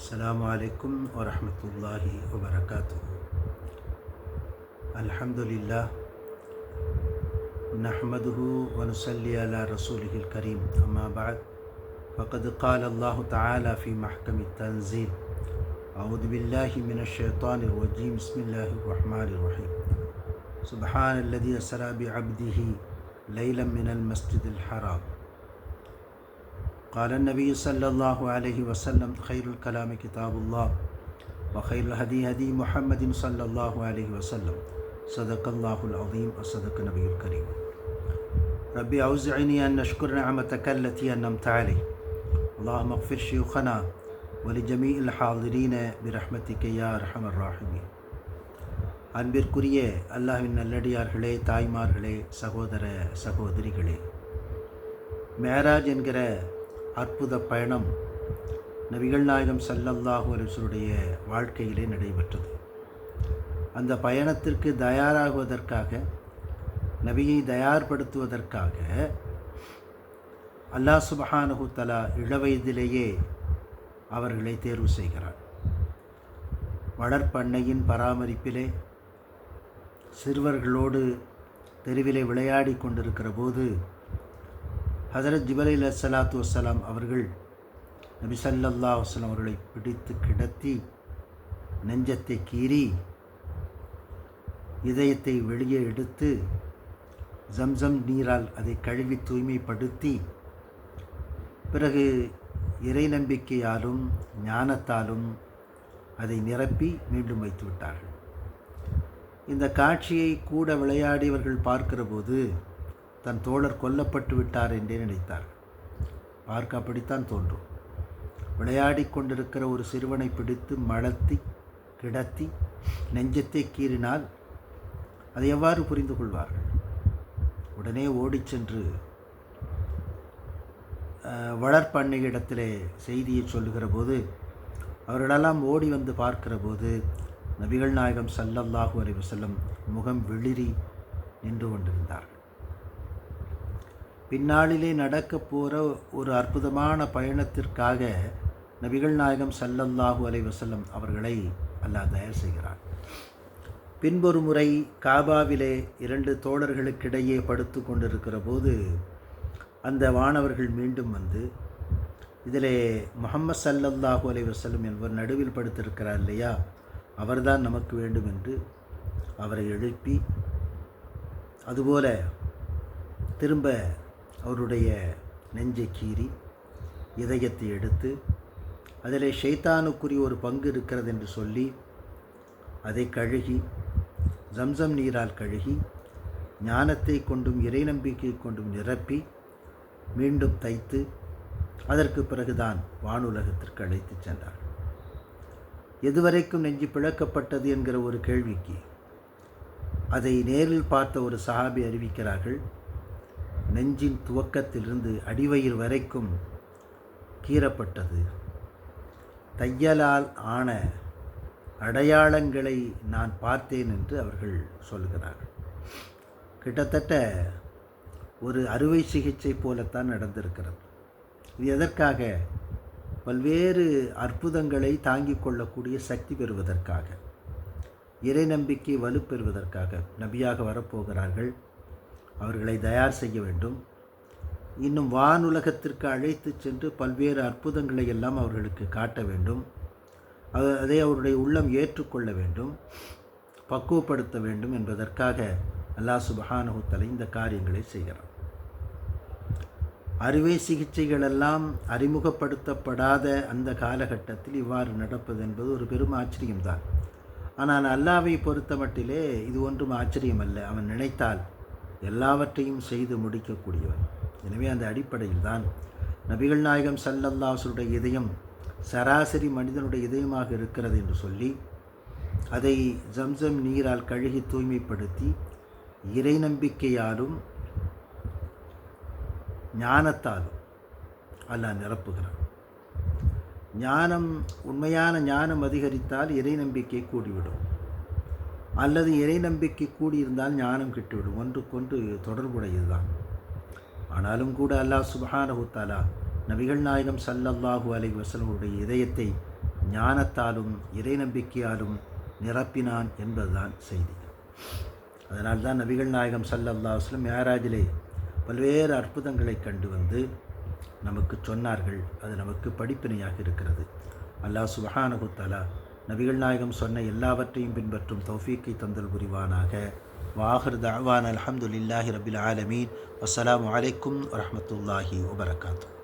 السلام عليكم ورحمة الله وبركاته. الحمد لله نحمده ونصلي على رسوله الكريم. أما بعد فقد قال الله تعالى في محكم التنزيل أعوذ بالله من الشيطان الرجيم. بسم الله الرحمن الرحيم. سبحان الذي أسرى بعبده ليلا من المسجد الحرام. قال النبي صلى الله عليه وسلم خير الكلام كتاب الله وخير الهدي هدي محمد صلى الله عليه وسلم صدق الله العظيم وصدق النبي الكريم ربي أوزعني أن نشكر نعمتك التي أنمت علي اللهم اغفر شيوخنا ولجميع الحاضرين برحمتك يا أرحم الراحمين அன்பிற்குரிய அல்லாஹ்வின் நல்லடியார்களே தாய்மார்களே சகோதர சகோதரிகளே மேராஜ் என்கிற அற்புத பயணம் நபிகள் நாயகம் சல்லல்லாஹூ அலிசுடைய வாழ்க்கையிலே நடைபெற்றது. அந்த பயணத்திற்கு தயாராகுவதற்காக நபியை தயார்படுத்துவதற்காக அல்லாஹ் சுபஹானஹு தலா இளவயதிலேயே அவர்களை தேர்வு செய்கிறார். வளர்ப்பண்ணையின் பராமரிப்பிலே சிறுவர்களோடு தெருவிலே விளையாடி கொண்டிருக்கிற போது ஹசரத் ஜிபலை சலாத்து வசலாம் அவர்கள் நபி சல்லல்லா வஸ்லாம் அவர்களை பிடித்து கிடத்தி நெஞ்சத்தை கீறி இதயத்தை வெளியே எடுத்து ஜம்சம் நீரால் அதை கழுவி தூய்மைப்படுத்தி பிறகு இறை நம்பிக்கையாலும் ஞானத்தாலும் அதை நிரப்பி மீண்டும் வைத்து விட்டார்கள். இந்த காட்சியை கூட விளையாடியவர்கள் பார்க்கிற போது தன் தோழர் கொல்லப்பட்டு விட்டார் என்றே நினைத்தார் பார்க்க அப்படித்தான் தோன்றும். விளையாடி கொண்டிருக்கிற ஒரு சிறுவனை பிடித்து மலர்த்தி கிடத்தி நெஞ்சத்தை கீறினால் அதை எவ்வாறு புரிந்து கொள்வார்கள்? உடனே ஓடிச் சென்று வளர்ப்பண்ணையிடத்திலே செய்தியை சொல்லுகிற போது அவர்களெல்லாம் ஓடி வந்து பார்க்கிற போது நபிகள் நாயகம் சல்லல்லாஹு அலைவசல்லம் முகம் வெளிரி நின்று கொண்டிருந்தார்கள். பின்னாளிலே நடக்கப் போகிற ஒரு அற்புதமான பயணத்திற்காக நபிகள் நாயகம் சல்லல்லாஹு அலை வசல்லம் அவர்களை அல்லாஹ் தயார் செய்கிறார் பின்பொரு முறை காபாவிலே இரண்டு தோழர்களுக்கிடையே படுத்து கொண்டிருக்கிற போது அந்த வானவர்கள் மீண்டும் வந்து இதில் முகம்மது சல்லல்லாஹு அலை வசல்லம் என்பவர் நடுவில் படுத்திருக்கிறார் இல்லையா? அவர்தான் நமக்கு வேண்டும் என்று அவரை எழுப்பி அதுபோல திரும்ப அவருடைய நெஞ்சை கீறி இதயத்தை எடுத்து அதில் ஷைத்தானுக்குரிய ஒரு பங்கு இருக்கிறது என்று சொல்லி அதை கழுகி ஜம்சம் நீரால் கழுகி ஞானத்தை கொண்டும் இறை நம்பிக்கை கொண்டும் நிரப்பி மீண்டும் தைத்து அதற்கு பிறகுதான் வானுலகத்திற்கு அழைத்து சென்றார். எதுவரைக்கும் நெஞ்சு பிளக்கப்பட்டது என்கிற ஒரு கேள்விக்கு அதை நேரில் பார்த்த ஒரு சஹாபி அறிவிக்கிறார்கள் நெஞ்சின் துவக்கத்திலிருந்து அடிவயிறு வரைக்கும் கீறப்பட்டது. தையலால் ஆன அடையாளங்களை நான் பார்த்தேன் என்று அவர்கள் சொல்கிறார்கள். கிட்டத்தட்ட ஒரு அறுவை சிகிச்சை போலத்தான் நடந்திருக்கிறது. இது எதற்காக? பல்வேறு அற்புதங்களை தாங்கிக் கொள்ளக்கூடிய சக்தி பெறுவதற்காக இறை நம்பிக்கை வலுப்பெறுவதற்காக நபியாக வரப்போகிறார்கள். அவர்களை தயார் செய்ய வேண்டும். இன்னும் வானுலகத்திற்கு அழைத்து சென்று பல்வேறு அற்புதங்களை எல்லாம் அவர்களுக்கு காட்ட வேண்டும். அதை அவருடைய உள்ளம் ஏற்றுக்கொள்ள வேண்டும். பக்குவப்படுத்த வேண்டும் என்பதற்காக அல்லாஹ் சுபஹானுத்தலை இந்த காரியங்களை செய்கிறார் அறுவை சிகிச்சைகளெல்லாம் அறிமுகப்படுத்தப்படாத அந்த காலகட்டத்தில் இவ்வாறு நடப்பது என்பது ஒரு பெரும் ஆச்சரியம்தான். ஆனால் அல்லாவை பொறுத்த மட்டிலே இது ஒன்றும் ஆச்சரியம் அல்ல அவன் நினைத்தால் எல்லாவற்றையும் செய்து முடிக்கக்கூடியவன். எனவே அந்த அடிப்படையில் தான் நபிகள் நாயகம் சல்லல்லாசுடைய இதயம் சராசரி மனிதனுடைய இதயமாக இருக்கிறது என்று சொல்லி அதை ஜம்சம் நீரால் கழுகி தூய்மைப்படுத்தி இறை நம்பிக்கையாலும் ஞானத்தாலும் அல்லாஹ் நிரப்புகிறான். ஞானம் உண்மையான ஞானம் அதிகரித்தால் இறை நம்பிக்கை கூடிவிடும். அல்லது இறை நம்பிக்கை கூடியிருந்தால் ஞானம் கிட்டுவிடும். ஒன்றுக்கொன்று தொடர்புடையதுதான். ஆனாலும் கூட அல்லாஹ் சுபஹானகுத்தாலா நபிகள் நாயகம் சல்லல்லாஹு அலை வஸல்லமுடைய இதயத்தை ஞானத்தாலும் இறை நம்பிக்கையாலும் நிரப்பினான் என்பதுதான் செய்தி. அதனால் தான் நபிகள் நாயகம் சல்லல்லா வஸ்லம் மேராஜிலே பல்வேறு அற்புதங்களை கண்டு வந்து நமக்கு சொன்னார்கள். அது நமக்கு படிப்பினையாக இருக்கிறது. அல்லாஹ் சுபஹானகுத்தாலா நபிகள் நாயகம் சொன்ன எல்லாவற்றையும் பின்பற்றும் தௌஃபீக்கை தந்தல் புரிவானாக. வாஹர் தாவான் அலமதுல்லாஹி ரபில் ஆலமீன். அஸ்லாம் அலைக்கும் வரமத்துல்லாஹி வபரகாத்தூ